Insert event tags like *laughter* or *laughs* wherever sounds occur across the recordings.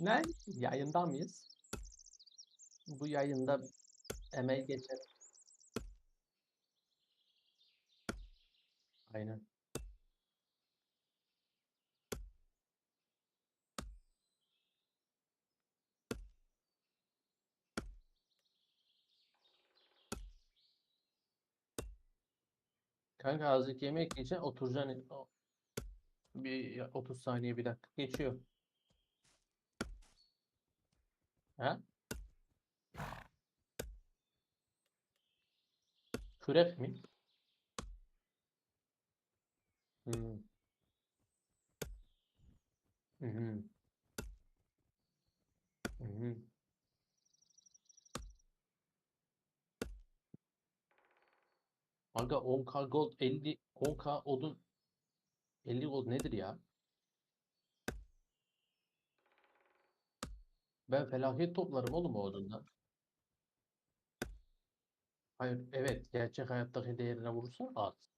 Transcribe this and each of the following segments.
Ne? Yayında mıyız? Bu yayında emeği geçer. Aynen. Kanka azıcık yemek yiyeceksin oturacaksın. Bir 30 saniye bir dakika geçiyor. Ha? Kürek mi? Hmm. Hı hı. Aga 10k gold 50 10k odun 50 gold nedir ya? Ben felaket toplarım oğlum o odundan. Hayır, evet gerçek hayattaki değerine vurursa az.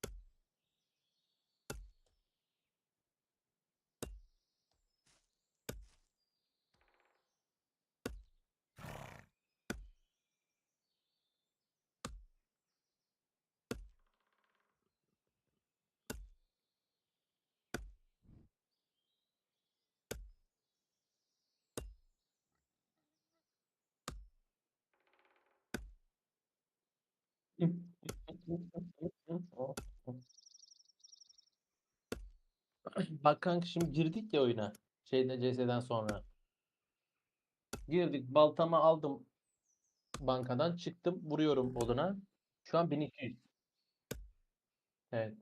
*laughs* Bak kanka şimdi girdik ya oyuna. Şeyde CS'den sonra. Girdik baltamı aldım bankadan çıktım vuruyorum oduna. Şu an 1200. Evet.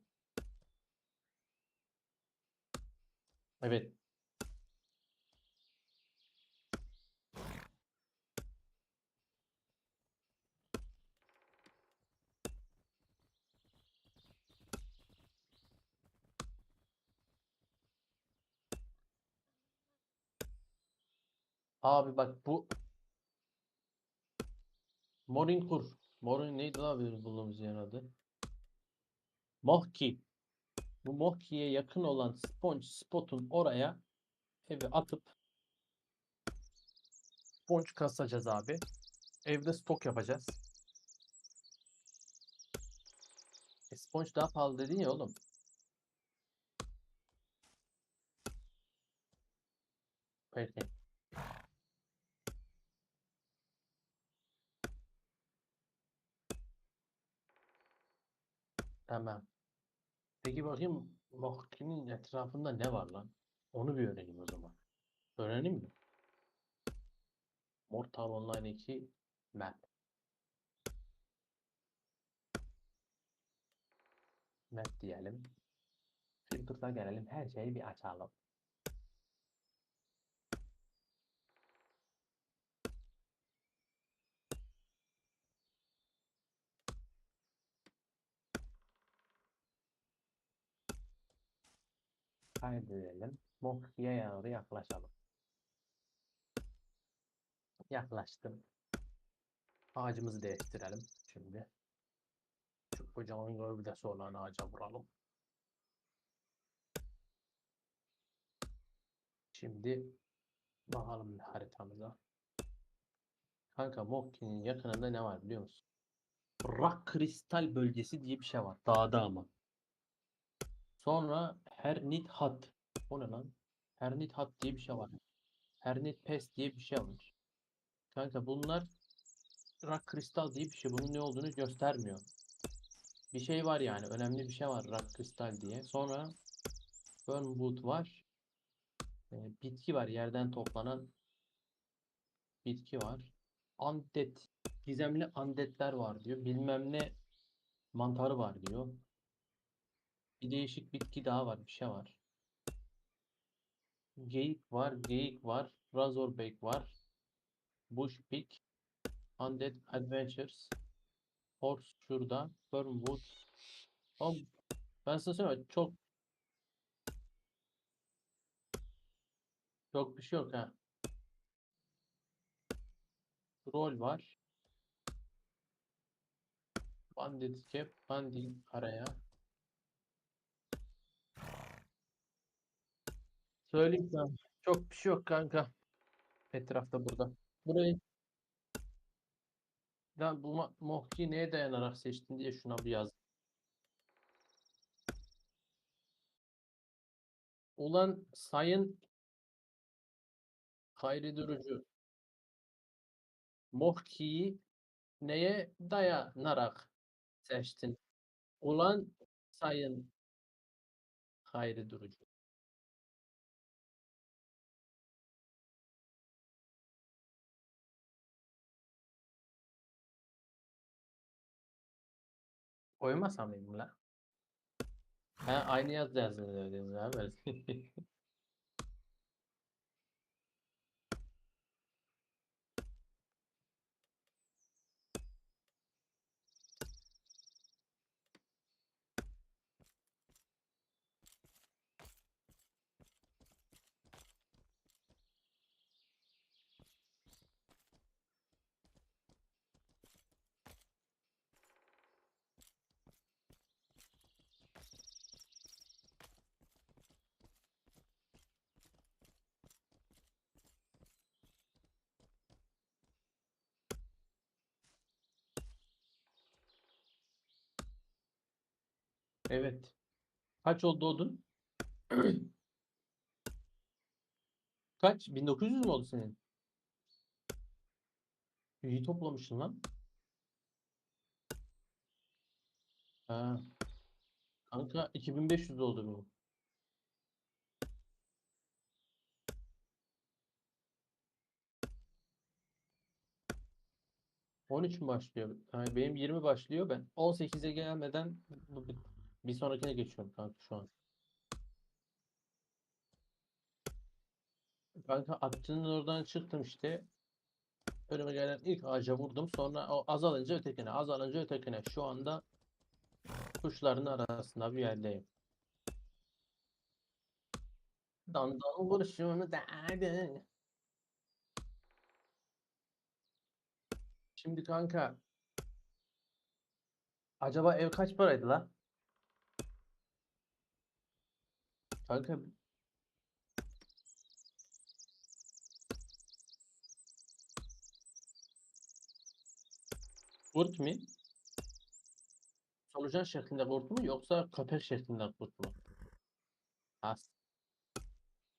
Evet. Abi bak bu Morinkur. Morin neydi bizim bulduğumuz yerin adı? Mohki. Bu Mohki'ye yakın olan sponge spotun oraya evi atıp sponge kasacağız abi. Evde stok yapacağız. E, sponge daha pahalı dedin ya oğlum. Peki. Tamam. Peki bakayım Mohki'nin etrafında ne var lan? Onu bir öğreneyim o zaman. Öğreneyim mi? Mortal Online 2 map. Map diyelim. Filter'da gelelim. Her şeyi bir açalım. Kaydedelim. Mohki'ye doğru yaklaşalım. Yaklaştım. Ağacımızı değiştirelim şimdi. Şu kocaman gövdesi olan ağaca vuralım. Şimdi bakalım haritamıza. Kanka Mokki'nin yakınında ne var biliyor musun? Rock Kristal bölgesi diye bir şey var. Dağda ama. Sonra Hernit Hat. O ne lan? Hernit Hat diye bir şey var. Hernit Pes diye bir şey var. Kanka bunlar Rock Kristal diye bir şey. Bunun ne olduğunu göstermiyor. Bir şey var yani. Önemli bir şey var Rock Kristal diye. Sonra Fernwood var. Ee, bitki var. Yerden toplanan bitki var. Undead. Gizemli undeadler var diyor. Bilmem ne mantarı var diyor. Bir değişik bitki daha var. Bir şey var. Geyik var. Geyik var. Razorback var. Bush. Undead Adventures. Horse şurada. Fernwood. Oğlum, ben size söyleyeyim. Çok çok bir şey yok ha. Rol var. Bandit cap. Bandit araya. Söyleyeyim sana. Çok bir şey yok kanka. Etrafta burada. Burayı da bu Mohki neye dayanarak seçtin diye şuna bir yaz. Ulan sayın Hayri Durucu Mohki'yi neye dayanarak seçtin? Ulan sayın Hayri Durucu. Koymasam mıyım la? Ha, aynı yaz *laughs* yazdınız ödediniz abi. *laughs* Evet. Kaç oldu odun? *clears throat* Kaç? 1900 mü oldu senin? İyi toplamışsın lan. Ha. Kanka 2500 oldu bu. On üç başlıyor? Yani benim 20 başlıyor. Ben 18'e gelmeden bu- bir sonrakine geçiyorum kanka şu an. Kanka atçının oradan çıktım işte. Önüme gelen ilk ağaca vurdum. Sonra o azalınca ötekine, azalınca ötekine. Şu anda kuşların arasında bir yerdeyim. Dandan kurşunu derdin. Şimdi kanka acaba ev kaç paraydı la? Kanka kurt mu? Solucan şeklinde kurt mu yoksa köpek şeklinde kurt mu? As.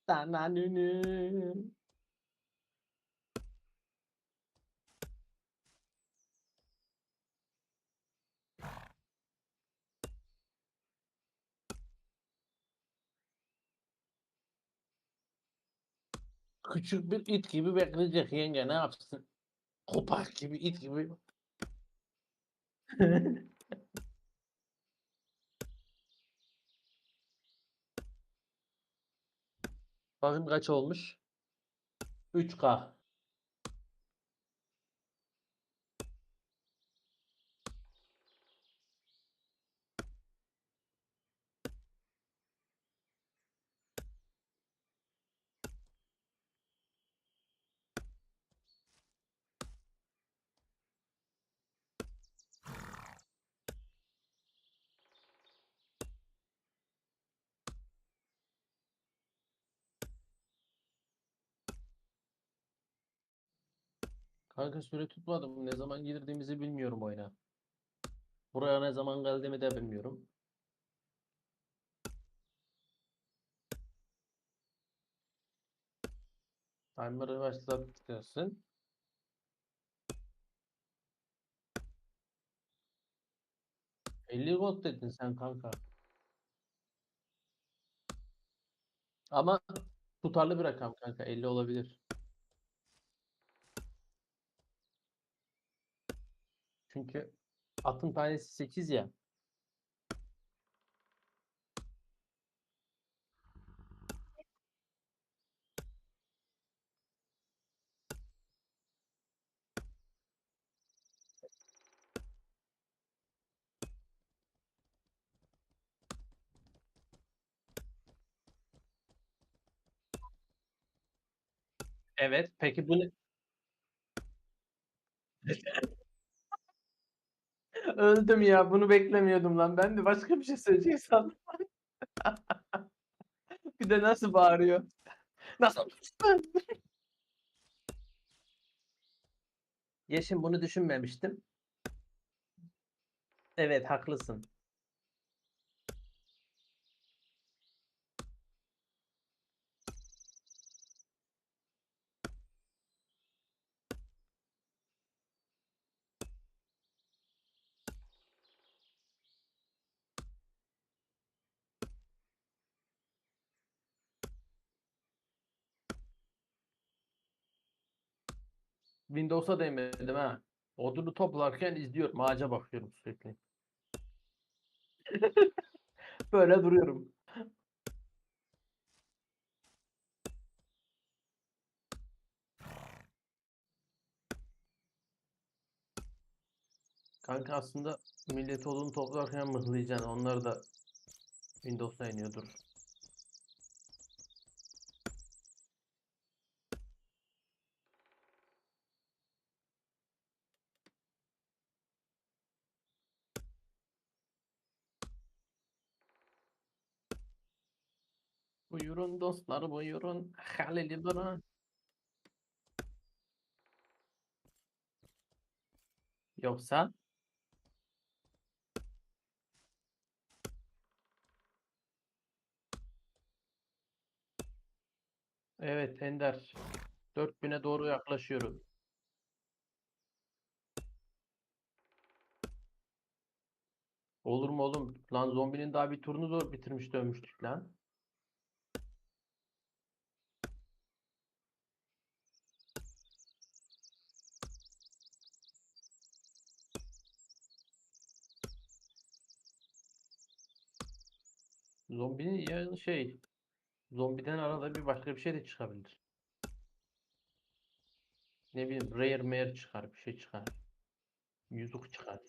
Sana nünüm. Küçük bir it gibi bekleyecek yenge ne yapsın? Kopak gibi it gibi. *laughs* Bakın kaç olmuş? 3K. Kanka süre tutmadım. Ne zaman girdiğimizi bilmiyorum oyuna. Buraya ne zaman geldiğimi de bilmiyorum. Timer'ı başlatırsın. ...50 gold dedin sen kanka. Ama tutarlı bir rakam kanka. 50 olabilir. Çünkü atın tanesi 8 ya. Evet. Peki bu ne? *laughs* Öldüm ya bunu beklemiyordum lan. Ben de başka bir şey söyleyecek sandım. *laughs* bir de nasıl bağırıyor. Nasıl? Yeşim bunu düşünmemiştim. Evet haklısın. Windows'a değmedim ha. Odunu toplarken izliyorum. Ağaca bakıyorum sürekli. *laughs* Böyle duruyorum. Kanka aslında millet odunu toplarken mıhlayacaksın. Onlar da Windows'a iniyordur. Buyurun dostlar buyurun. Halil bana. Yoksa Evet Ender. 4000'e doğru yaklaşıyorum. Olur mu oğlum? Lan zombinin daha bir turunu zor bitirmiş dönmüştük lan. Zombinin ya şey zombiden arada bir başka bir şey de çıkabilir. Ne bileyim rare mare çıkar bir şey çıkar. Yüzük çıkar.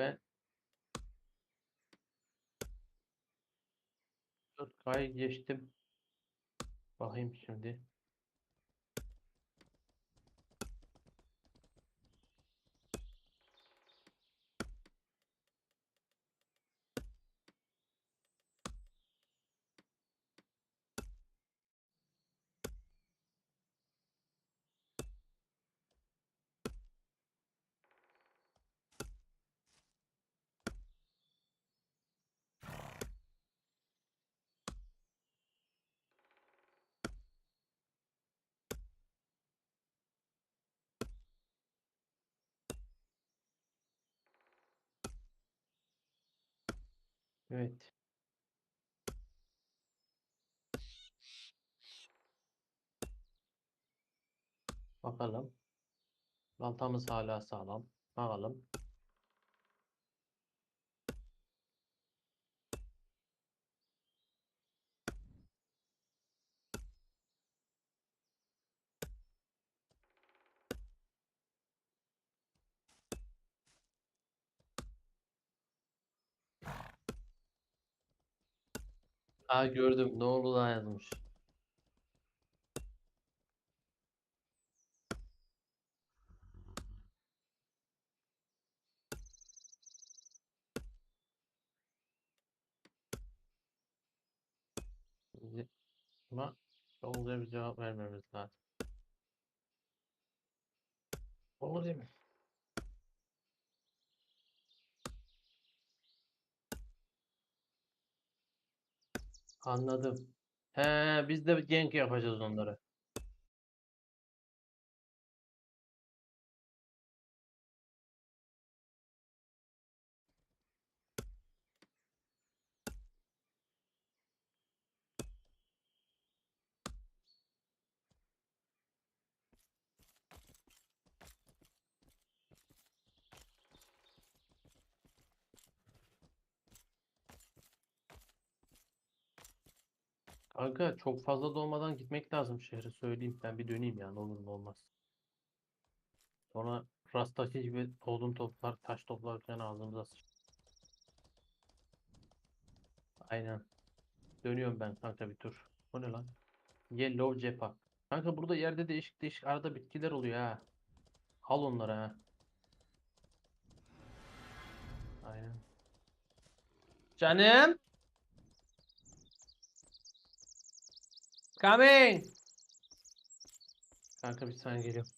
Ben 4K'yı geçtim. Bakayım şimdi. Evet. Bakalım. Baltamız hala sağlam. Bakalım. Aa gördüm. Ne oldu da yazmış. Ama güzel bir cevap vermemiz lazım. Olur değil mi? Anladım. He, biz de gank yapacağız onları. Kanka çok fazla dolmadan gitmek lazım şehre söyleyeyim. Ben bir döneyim yani olur mu olmaz. Sonra rastaki gibi odun toplar, taş toplarken ağzımıza sıç. Aynen. Dönüyorum ben kanka bir tur. O ne lan? Yellow Jepak. Kanka burada yerde değişik değişik arada bitkiler oluyor ha. Al onları ha. Aynen. Canım. Coming. Kanka bir saniye geliyorum.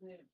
Ne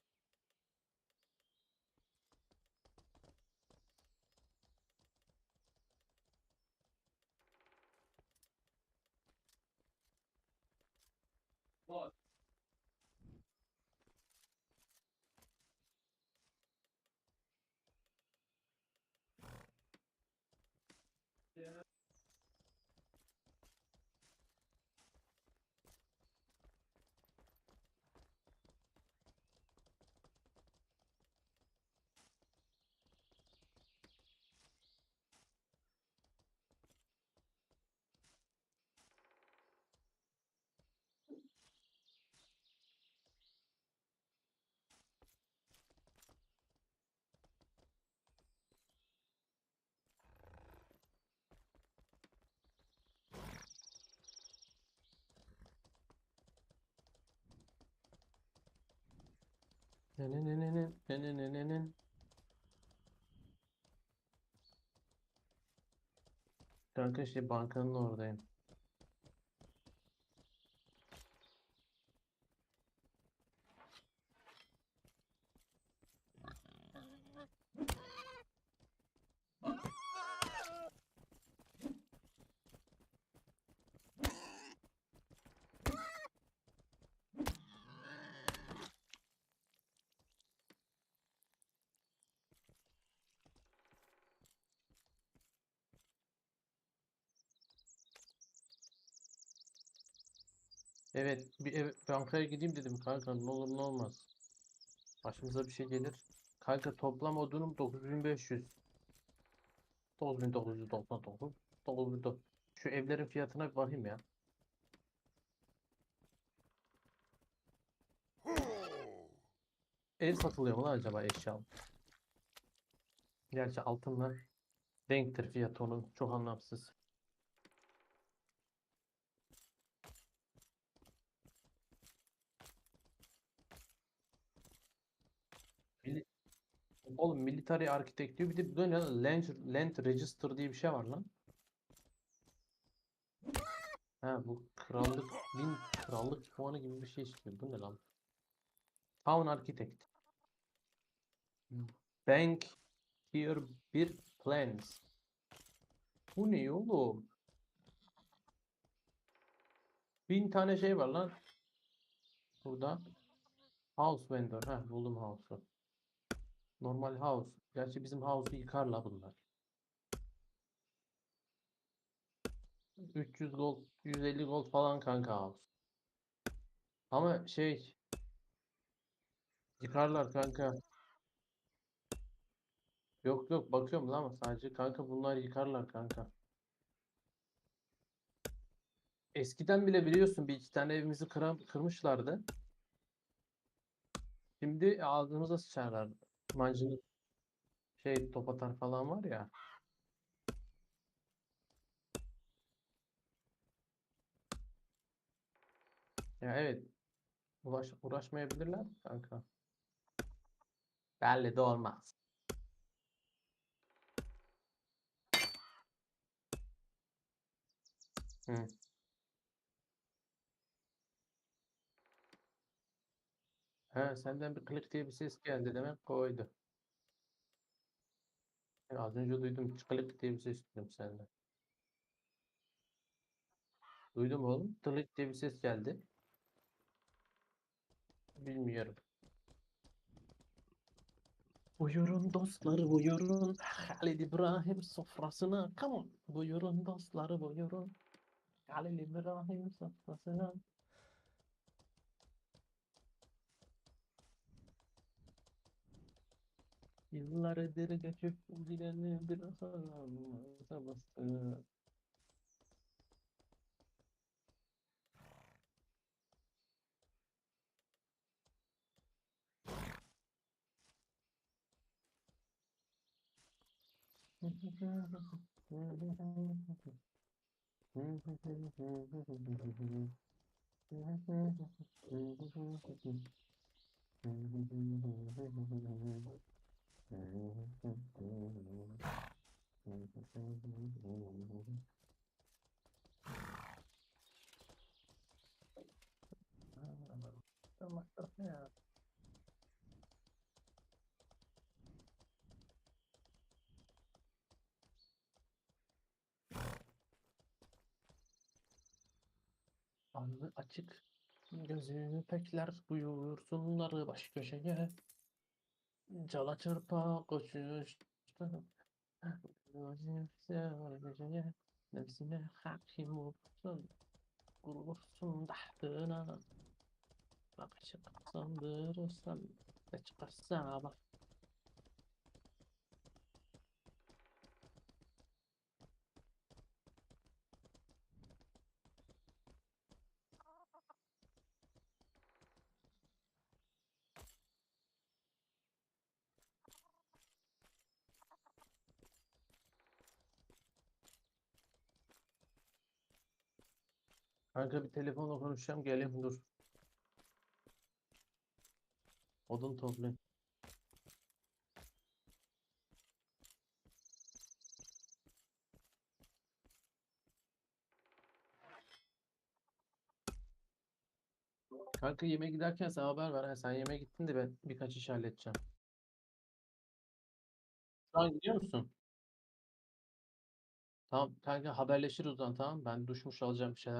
Nenenenenen, nenenenenen. Kanka işte bankanın oradayım. Evet, bir ev, bankaya gideyim dedim kanka ne olur ne olmaz. Başımıza bir şey gelir. Kanka toplam odunum 9500. 9999. 9900. Şu evlerin fiyatına bir bakayım ya. Ev satılıyor mu lan acaba eşya? Gerçi altınla denktir fiyatı onun. Çok anlamsız. Oğlum military architect diyor. Bir de bu ne lan? Land, land register diye bir şey var lan. Ha bu krallık bin krallık puanı gibi bir şey istiyor. Bu ne lan? Town architect. Bank here bir plans. Bu ne oğlum? Bin tane şey var lan. Burada. House vendor. Ha buldum house'u. Normal house. Gerçi bizim house'u yıkarlar bunlar. 300 gold, 150 gold falan kanka house. Ama şey yıkarlar kanka. Yok yok bakıyorum lan ama sadece kanka bunlar yıkarlar kanka. Eskiden bile biliyorsun bir iki tane evimizi kıram, kırmışlardı. Şimdi ağzımıza sıçarlar. Mancınık şey top atar falan var ya. Ya evet. Uğraş, uğraşmayabilirler kanka. Belli de olmaz. Hı. Ha, senden bir klik diye bir ses geldi demek koydu. Ben az önce duydum klik diye bir ses duydum senden. Duydum oğlum. Klik diye bir ses geldi. Bilmiyorum. Buyurun dostlar buyurun. Halil İbrahim sofrasına. Come on. Buyurun dostlar buyurun. Halil İbrahim sofrasına. Yıllar Yıllardır kaçıp dileni biraz ağlamasa bastı. Thank *laughs* you. Alnı açık, gözünü pekler buyursunlar baş köşeye. Cala çırpa koşuştu. Geceye nefsine hakim olsun. Kurulursun tahtına. Bakışık sandırırsan ne çıkarsa bak. Kanka bir telefonla konuşacağım geleyim dur. Odun toplayayım. Kanka yemeğe giderken sen haber ver. Sen yemeğe gittin de ben birkaç iş halledeceğim. Şu an gidiyor musun? Tamam kanka haberleşiriz o zaman tamam. Ben duş muş alacağım bir şeyler